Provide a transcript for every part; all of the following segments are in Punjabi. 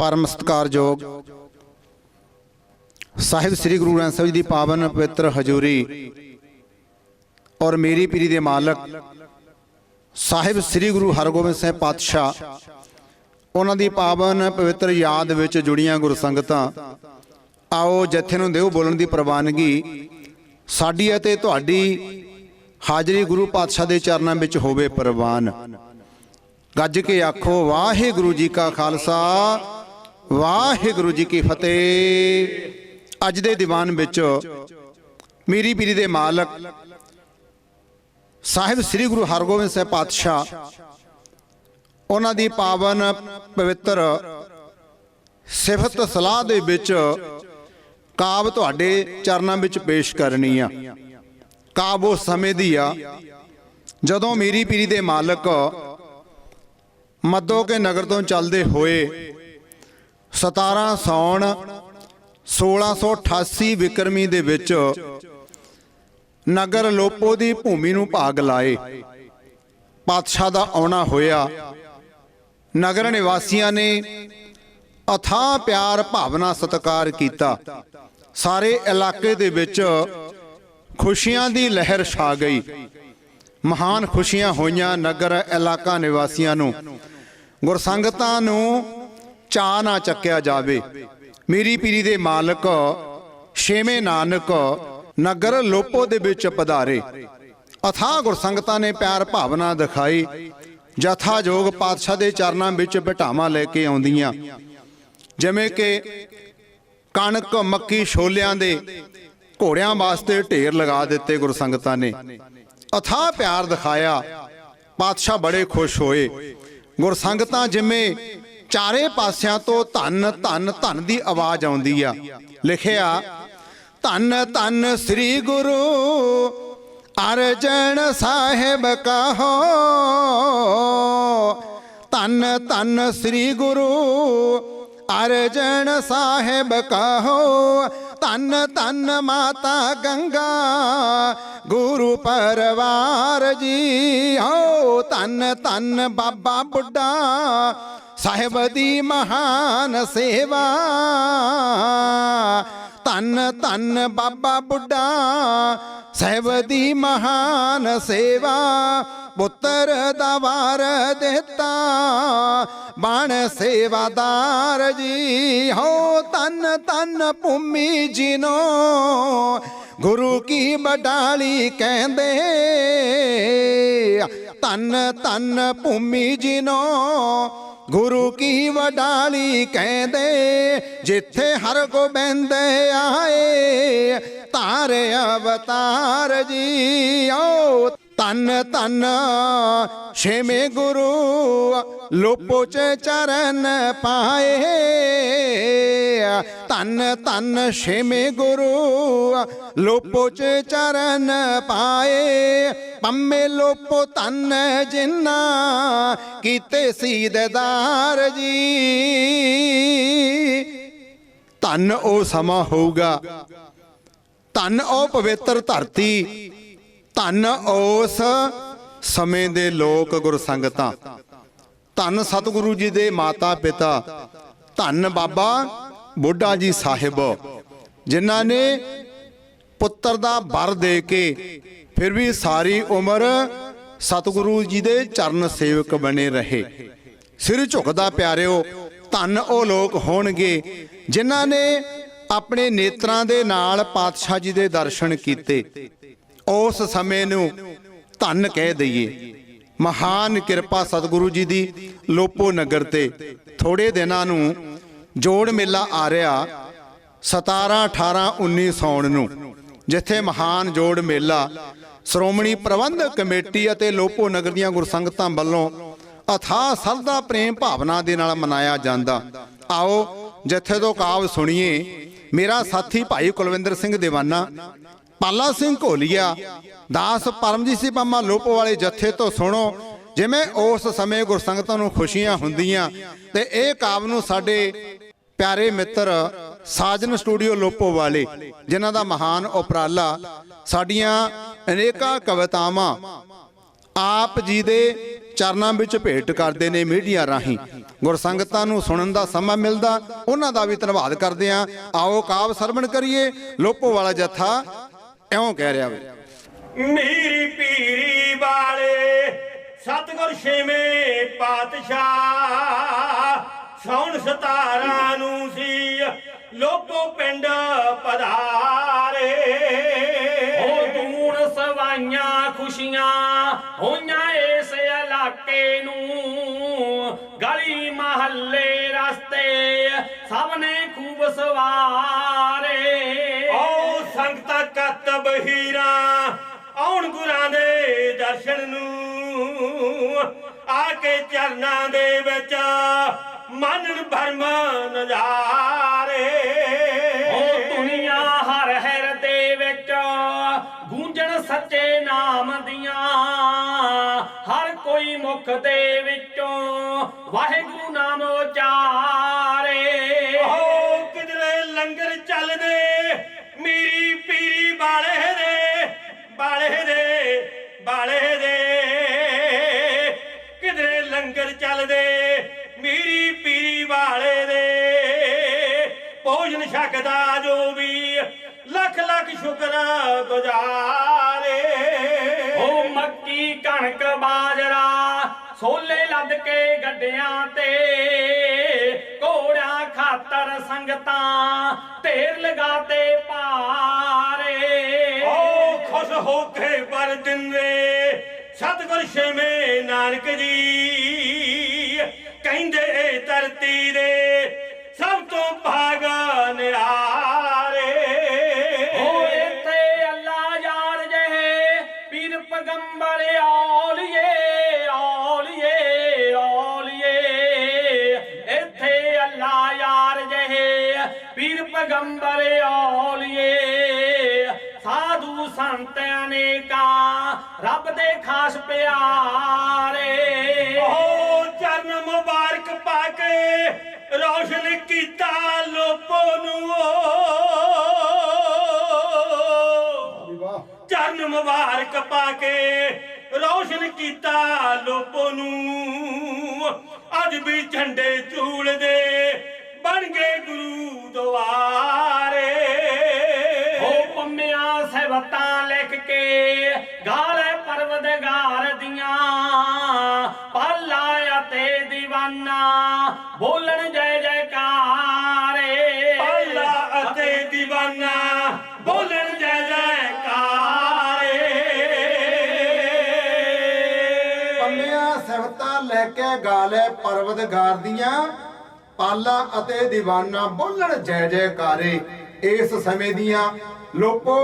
ਪਰਮ ਸਤਿਕਾਰਯੋਗ ਸਾਹਿਬ ਸ੍ਰੀ ਗੁਰੂ ਗ੍ਰੰਥ ਸਾਹਿਬ ਜੀ ਦੀ ਪਾਵਨ ਪਵਿੱਤਰ ਹਜ਼ੂਰੀ ਔਰ ਮੇਰੀ ਪੀਰੀ ਦੇ ਮਾਲਕ ਸਾਹਿਬ ਸ੍ਰੀ ਗੁਰੂ ਹਰਗੋਬਿੰਦ ਸਾਹਿਬ ਪਾਤਸ਼ਾਹ, ਉਹਨਾਂ ਦੀ ਪਾਵਨ ਪਵਿੱਤਰ ਯਾਦ ਵਿੱਚ ਜੁੜੀਆਂ ਗੁਰ ਸੰਗਤਾਂ ਆਓ ਜਥੇ ਨੂੰ ਦਿਓ ਬੋਲਣ ਦੀ ਪ੍ਰਵਾਨਗੀ ਸਾਡੀ ਅਤੇ ਤੁਹਾਡੀ ਹਾਜ਼ਰੀ ਗੁਰੂ ਪਾਤਸ਼ਾਹ ਦੇ ਚਰਨਾਂ ਵਿੱਚ ਹੋਵੇ ਪ੍ਰਵਾਨ। ਗੱਜ ਕੇ ਆਖੋ, ਵਾਹਿਗੁਰੂ ਜੀ ਕਾ ਖਾਲਸਾ। ਵਾਹਿਗੁਰੂ ਜੀ ਕੀ ਫਤਿਹ। ਅੱਜ ਦੇ ਦੀਵਾਨ ਵਿੱਚ ਮੀਰੀ ਪੀਰੀ ਦੇ ਮਾਲਕ ਸਾਹਿਬ ਸ੍ਰੀ ਗੁਰੂ ਹਰਗੋਬਿੰਦ ਸਾਹਿਬ ਪਾਤਸ਼ਾਹ, ਉਹਨਾਂ ਦੀ ਪਾਵਨ ਪਵਿੱਤਰ ਸਿਫਤ ਸਲਾਹ ਦੇ ਵਿੱਚ ਕਾਬ ਤੁਹਾਡੇ ਚਰਨਾਂ ਵਿੱਚ ਪੇਸ਼ ਕਰਨੀ ਆ। ਕਾਬ ਉਹ ਸਮੇਂ ਦੀ ਆ ਜਦੋਂ ਮੀਰੀ ਪੀਰੀ ਦੇ ਮਾਲਕ ਮੱਦੋ ਕੇ ਨਗਰ ਤੋਂ ਚੱਲਦੇ ਹੋਏ 17 ਸੌਣ 1688 ਵਿਕਰਮੀ ਦੇ ਵਿੱਚ ਨਗਰ ਲੋਪੋ ਦੀ ਭੂਮੀ ਨੂੰ ਭਾਗ ਲਾਏ। ਪਾਤਸ਼ਾਹ ਦਾ ਆਉਣਾ ਹੋਇਆ। ਨਗਰ ਨਿਵਾਸੀਆਂ ਨੇ ਅਥਾਹ ਪਿਆਰ ਭਾਵਨਾ ਸਤਿਕਾਰ ਕੀਤਾ। ਸਾਰੇ ਇਲਾਕੇ ਦੇ ਵਿੱਚ ਖੁਸ਼ੀਆਂ ਦੀ ਲਹਿਰ ਛਾ ਗਈ। ਮਹਾਨ ਖੁਸ਼ੀਆਂ ਹੋਈਆਂ ਨਗਰ ਇਲਾਕਾ ਨਿਵਾਸੀਆਂ ਨੂੰ। ਗੁਰਸੰਗਤਾਂ ਨੂੰ ਚਾ ਨਾ ਚੱਕਿਆ ਜਾਵੇ। ਮੇਰੀ ਪੀਰੀ ਦੇ ਮਾਲਕ, ਛੇਵੇਂ ਨਾਨਕ, ਨਗਰ ਲੋਪੋ ਦੇ ਵਿੱਚ ਪਧਾਰੇ। ਅਥਾਹ ਗੁਰਸੰਗਤਾਂ ਨੇ ਪਿਆਰ ਭਾਵਨਾ ਦਿਖਾਈ। ਜਥਾ ਜੋਗ ਪਾਤਸ਼ਾਹ ਦੇ ਚਰਨਾਂ ਵਿੱਚ ਬਿਠਾਵਾਂ ਲੈ ਕੇ ਆਉਂਦੀਆਂ। ਜਿਵੇਂ ਕਿ ਕਣਕ ਮੱਕੀ ਛੋਲਿਆਂ ਦੇ ਘੋੜਿਆਂ ਵਾਸਤੇ ਢੇਰ ਲਗਾ ਦਿੱਤੇ ਗੁਰਸੰਗਤਾਂ ਨੇ। ਅਥਾਹ ਪਿਆਰ ਦਿਖਾਇਆ। ਪਾਤਸ਼ਾਹ ਬੜੇ ਖੁਸ਼ ਹੋਏ। ਗੁਰਸੰਗਤਾਂ ਜਿਵੇਂ ਚਾਰੇ ਪਾਸਿਆਂ ਤੋਂ ਧੰਨ ਧੰਨ ਧੰਨ ਦੀ ਆਵਾਜ਼ ਆਉਂਦੀ ਆ। ਲਿਖਿਆ, ਧੰਨ ਧੰਨ ਸ੍ਰੀ ਗੁਰੂ ਅਰਜਨ ਸਾਹਿਬ ਕਹੋ। ਧੰਨ ਧੰਨ ਸ੍ਰੀ ਗੁਰੂ ਅਰਜਨ ਸਾਹਿਬ ਕਹੋ। ਧੰਨ ਧੰਨ ਮਾਤਾ ਗੰਗਾ ਗੁਰੂ ਪਰਵਾਰ ਜੀ ਹੋ। ਧੰਨ ਧੰਨ ਬਾਬਾ ਬੁੱਢਾ ਸਾਹਿਬ ਦੀ ਮਹਾਨ ਸੇਵਾ। ਧੰਨ ਧੰਨ ਬਾਬਾ ਬੁੱਢਾ, ਸਾਹਿਬ ਦੀ ਮਹਾਨ ਸੇਵਾ। ਪੁੱਤਰ ਦਾ ਵਾਰ ਦਿੱਤਾ, ਬਣ ਸੇਵਾਦਾਰ ਜੀ। ਹੋ ਤਨ ਤਨ ਭੂਮੀ ਜਿਨੋ, ਗੁਰੂ ਕੀ ਬਡਾਲੀ ਕਹਿੰਦੇ। ਤਨ ਤਨ ਭੂਮੀ ਜਿਨੋ ਗੁਰੂ ਕੀ ਵਡਾਲੀ ਕਹਿੰਦੇ ਜਿੱਥੇ ਹਰ ਗੋਬਿੰਦ ਆਏ ਧਾਰੇ ਅਵਤਾਰ ਜੀ ਓ ਤਨ ਤਨ ਛੇਵੇਂ ਗੁਰੂ ਲੋਪੋ ਚ ਚਰਨ ਪਾਏ। ਧੰਨ ਧੰਨ ਛੇਵੇਂ ਗੁਰੂ ਲੋਪੋ ਚ ਚਰਨ ਪਾਏ। ਪੰਮੇ ਲੋਪੋ ਧੰਨ ਜਿੰਨਾ ਕੀਤੇ ਸੀਦਦਾਰ ਜੀ। ਧੰਨ ਉਹ ਸਮਾਂ ਹੋਊਗਾ। ਧੰਨ ਉਹ ਪਵਿੱਤਰ ਧਰਤੀ ਧੰਨ ਉਸ ਸਮੇਂ ਦੇ ਲੋਕ ਗੁਰਸੰਗਤਾਂ ਧੰਨ ਸਤਿਗੁਰੂ ਜੀ ਦੇ ਮਾਤਾ ਪਿਤਾ, ਧੰਨ ਬਾਬਾ ਬੁੱਢਾ ਜੀ ਸਾਹਿਬ, ਜਿਨ੍ਹਾਂ ਨੇ ਪੁੱਤਰ ਦਾ ਵਰ ਦੇ ਕੇ ਫਿਰ ਵੀ ਸਾਰੀ ਉਮਰ ਸਤਿਗੁਰੂ ਜੀ ਦੇ ਚਰਨ ਸੇਵਕ ਬਣੇ ਰਹੇ। ਸਿਰ ਝੁਕਦਾ ਪਿਆਰਿਓ, ਧੰਨ ਉਹ ਲੋਕ ਹੋਣਗੇ ਜਿਨ੍ਹਾਂ ਨੇ ਆਪਣੇ ਨੇਤਰਾਂ ਦੇ ਨਾਲ ਪਾਤਸ਼ਾਹ ਜੀ ਦੇ ਦਰਸ਼ਨ ਕੀਤੇ। ਉਸ ਸਮੇਂ ਨੂੰ ਧੰਨ ਕਹਿ ਦਈਏ। ਮਹਾਨ ਕਿਰਪਾ ਸਤਿਗੁਰੂ ਜੀ ਦੀ ਲੋਪੋ ਨਗਰ ਤੇ ਥੋੜੇ ਦਿਨਾਂ ਨੂੰ ਜੋੜ ਮੇਲਾ ਆ ਰਿਹਾ 17 18 19 ਸੌਣ ਨੂੰ, ਜਿੱਥੇ ਮਹਾਨ ਜੋੜ ਮੇਲਾ ਸ਼੍ਰੋਮਣੀ ਪ੍ਰਬੰਧਕ ਕਮੇਟੀ ਅਤੇ ਲੋਪੋ ਨਗਰ ਦੀਆਂ ਗੁਰਸੰਗਤਾਂ ਵੱਲੋਂ ਅਥਾ ਸਰਦਾ ਪ੍ਰੇਮ ਭਾਵਨਾ ਦੇ ਨਾਲ ਮਨਾਇਆ ਜਾਂਦਾ। ਆਓ, ਜਥੇ ਤੋਂ ਕਾਵ ਸੁਣੀਏ, ਮੇਰਾ ਸਾਥੀ ਭਾਈ ਕੁਲਵਿੰਦਰ ਸਿੰਘ ਦੀਵਾਨਾ ਪਾਲਾ ਸਿੰਘ ਘੋਲੀਆ, ਦਾਸ ਪਰਮਜੀਤ ਸਿੰਘ ਪੰਮਾ ਲੋਪੋ ਵਾਲੇ ਜੱਥੇ ਤੋਂ ਸੁਣੋ, ਜਿਵੇਂ ਉਸ ਸਮੇਂ ਗੁਰਸੰਗਤਾਂ ਨੂੰ ਖੁਸ਼ੀਆਂ ਹੁੰਦੀਆਂ ਤੇ ਇਹ ਕਾਵ ਨੂੰ ਸਾਡੇ ਪਿਆਰੇ ਮਿੱਤਰ ਸਾਜਨ ਸਟੂਡੀਓ ਲੋਪੋ ਵਾਲੇ, ਜਿਨ੍ਹਾਂ ਦਾ ਮਹਾਨ ਉਪਰਾਲਾ ਸਾਡੀਆਂ ਅਨੇਕਾਂ ਕਵਿਤਾਵਾਂ ਆਪ ਜੀ ਦੇ ਚਰਨਾਂ ਵਿੱਚ ਭੇਟ ਕਰਦੇ ਨੇ ਮੀਡੀਆ ਰਾਹੀਂ। ਗੁਰਸੰਗਤਾਂ ਨੂੰ ਸੁਣਨ ਦਾ ਸਮਾਂ ਮਿਲਦਾ, ਉਹਨਾਂ ਦਾ ਵੀ ਧੰਨਵਾਦ ਕਰਦੇ ਆਂ ਆਓ ਕਾਵ ਸਰਵਣ ਕਰੀਏ, ਲੋਪੋ ਵਾਲਾ ਜਥਾ ਇਉਂ ਕਹਿ ਰਿਹਾ ਵੇ? ਮੀਰੀ ਪੀਰੀ ਵਾਲੇ ਸਤਗੁਰ ਛੇਵੇਂ ਪਾਤਸ਼ਾਹ ਸੌਣ ਸਤਾਰਾਂ ਨੂੰ ਸੀ ਲੋਕੋ ਪਿੰਡ ਪਧਾਰੇ। ਉਹ ਦੂਣ ਸਵਾਈਆਂ ਖੁਸ਼ੀਆਂ ਹੋਈਆਂ ਇਸ ਇਲਾਕੇ ਨੂੰ। ਗਲੀ ਮਹੱਲੇ ਰਸਤੇ ਸਭ ਨੇ ਖੂਬ ਸਵਾਰੇ। ਸੰਗਤਾਂ ਆਉਣ ਗੁਰਾਂ ਦੇ ਦਰਸ਼ਨ ਨੂੰ। ਆ ਕੇ ਚਰਨਾਂ ਦੇ ਵਿੱਚ ਮਨ ਭਰਮ ਨਜ਼ਾਰੇ ਉਹ ਦੁਨੀਆ ਹਰ ਹਰ ਦੇ ਵਿੱਚ, ਗੂੰਜਣ ਸੱਚੇ ਨਾਮ ਦੀਆਂ। ਹਰ ਕੋਈ ਮੁਖ ਦੇ ਵਿੱਚੋਂ ਵਾਹਿਗੁਰੂ ਨਾਮ ਉਚਾਰੇ ਬਾਲੇ ਦੇ। ਕਿਧਰੇ ਲੰਗਰ ਚੱਲਦੇ, ਮੀਰੀ ਪੀਰੀ ਵਾਲੇ ਦੇ। ਭੋਜਨ ਛਕਦਾ ਜੋ ਵੀ ਲੱਖ ਲੱਖ ਸ਼ੁਕਰ ਗੁਜ਼ਾਰੇ। ਉਹ ਮੱਕੀ ਕਣਕ ਬਾਜਰਾ ਸੋਲੇ ਲੱਦ ਕੇ ਗੱਡਿਆਂ ਤੇ। ਘੋੜਿਆਂ ਖਾਤਰ ਸੰਗਤਾਂ, ਢੇਰ ਲਗਾਤੇ ਪਾਰ ਓ ਪਰ ਦਿੰਦੇ। ਸਤਗੁਰ ਛੇਵੇਂ ਨਾਨਕ ਜੀ ਕਹਿੰਦੇ ਇਹ ਧਰਤੀ ਦੇ ਸਭ ਤੋਂ ਭਾਗ ਨਿਆਰੇ ਉਹ ਇੱਥੇ ਅੱਲਾ ਯਾਰ ਜਹੇ, ਪੀਰ ਪਗੰਬਰ ਔਲੀਏ ਔਲੀਏ ਔਲੀਏ। ਇੱਥੇ ਅੱਲਾ ਯਾਰ ਜਹੇ, ਪੀਰ ਪਗੰਬਰ ਔਲੀਏ। ਸਾਧੂ ਸੰਤ ਅਨੇਕਾਂ ਰੱਬ ਦੇ ਖਾਸ ਪਿਆਰੇ। ਓ ਚਰਨ ਮੁਬਾਰਕ ਪਾ ਕੇ ਰੌਸ਼ਨ ਕੀਤਾ ਲੋਪੋ ਨੂੰ। ਚਰਨ ਮੁਬਾਰਕ ਪਾ ਕੇ ਰੌਸ਼ਨ ਕੀਤਾ ਲੋਪੋ ਨੂੰ। ਅੱਜ ਵੀ ਝੰਡੇ ਝੂਲਦੇ ਬਣ ਗਏ ਗੁਰੂ ਦੁਆਰੇ ਗਾਲੇ ਪਰਵਦਗਾਰ ਦੀਆਂ ਪਾਲਾ ਅਤੇ ਦੀਵਾਨਾ ਬੋਲਣ ਜੈ ਜੈਕਾਰੇ। ਅੱਲਾ ਅਤੇ ਦੀਵਾਨਾ ਬੋਲਣ ਜੈ ਜੈਕਾਰੇ। ਪੰਮਿਆਂ ਸਿਫਤਾਂ ਲੈ ਕੇ ਗਾਲੇ ਪਰਵਤਗਾਰ ਦੀਆਂ ਪਾਲਾ ਅਤੇ ਦੀਵਾਨਾ ਬੋਲਣ ਜੈ ਜੈਕਾਰੇ। ਇਸ ਸਮੇਂ ਦੀਆਂ ਲੋਪੋ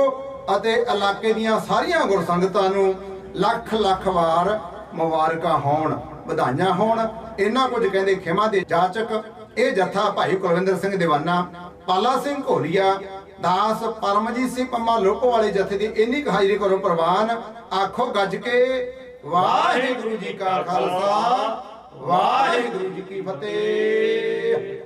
ਅਤੇ ਇਲਾਕੇ ਦੀਆਂ ਸਾਰੀਆਂ ਗੁਰਸੰਗਤਾਂ ਨੂੰ ਲੱਖ ਲੱਖ ਵਾਰ ਮੁਬਾਰਕਾਂ ਹੋਣ, ਵਧਾਈਆਂ ਹੋਣ। ਇਹਨਾਂ ਕੁਝ ਕਹਿੰਦੇ ਖਿਮਾ ਦੇ ਜਾਚਕ, ਇਹ ਜਥਾ ਭਾਈ ਕੁਲਵਿੰਦਰ ਸਿੰਘ ਦੀਵਾਨਾ, ਪਾਲਾ ਸਿੰਘ ਘੋਲੀਆ, ਦਾਸ ਪਰਮਜੀਤ ਸਿੰਘ ਪੰਮਾ ਲੋਪੋ ਵਾਲੇ ਜਥੇ ਦੀ ਇੰਨੀ ਕੁ ਹਾਜ਼ਰੀ ਕਰੋ ਪ੍ਰਵਾਨ, ਆਖੋ ਗੱਜ ਕੇ, ਵਾਹਿਗੁਰੂ ਜੀ ਕਾ ਖਾਲਸਾ, ਵਾਹਿਗੁਰੂ ਜੀ ਕੀ ਫਤਿਹ।